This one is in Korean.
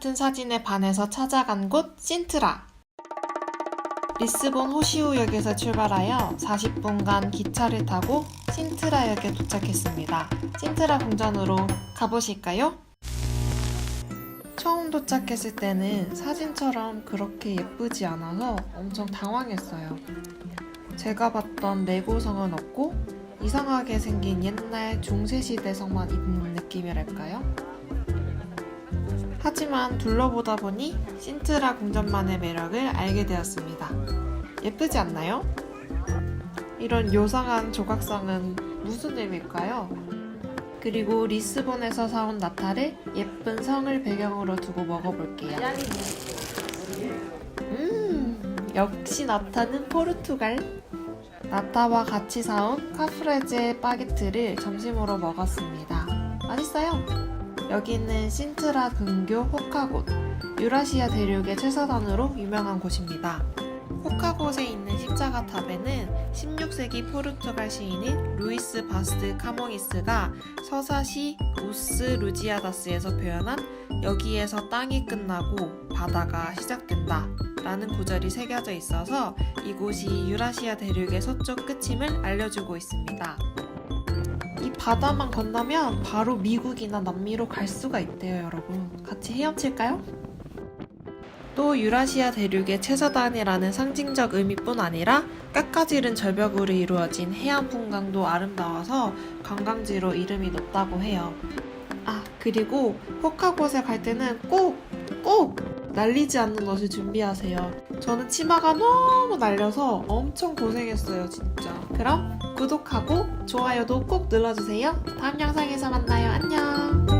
같은 사진에 반해서 찾아간 곳 신트라. 리스본 호시우역에서 출발하여 40분간 기차를 타고 신트라역에 도착했습니다. 신트라 궁전으로 가보실까요? 처음 도착했을 때는 사진처럼 그렇게 예쁘지 않아서 엄청 당황했어요. 제가 봤던 내고성은 없고 이상하게 생긴 옛날 중세시대 성만 있는 느낌이랄까요? 하지만 둘러보다 보니 신트라 궁전만의 매력을 알게 되었습니다. 예쁘지 않나요? 이런 요상한 조각상은 무슨 의미일까요? 그리고 리스본에서 사온 나타를 예쁜 성을 배경으로 두고 먹어볼게요. 음, 역시 나타는 포르투갈. 나타와 같이 사온 카프레제 바게트를 점심으로 먹었습니다. 맛있어요. 여기는 신트라 근교 호카곳, 유라시아 대륙의 최서단으로 유명한 곳입니다. 호카곳에 있는 십자가 탑에는 16세기 포르투갈 시인인 루이스 바스트 카몽이스가 서사시 우스 루지아다스에서 표현한 여기에서 땅이 끝나고 바다가 시작된다 라는 구절이 새겨져 있어서 이곳이 유라시아 대륙의 서쪽 끝임을 알려주고 있습니다. 이 바다만 건너면 바로 미국이나 남미로 갈 수가 있대요, 여러분. 같이 헤엄칠까요? 또 유라시아 대륙의 최서단이라는 상징적 의미뿐 아니라 깎아지른 절벽으로 이루어진 해안 풍광도 아름다워서 관광지로 이름이 높다고 해요. 아, 그리고 호카곳에 갈 때는 꼭, 꼭 날리지 않는 옷을 준비하세요. 저는 치마가 너무 날려서 엄청 고생했어요, 진짜. 그럼 구독하고 좋아요도 꼭 눌러주세요. 다음 영상에서 만나요. 안녕.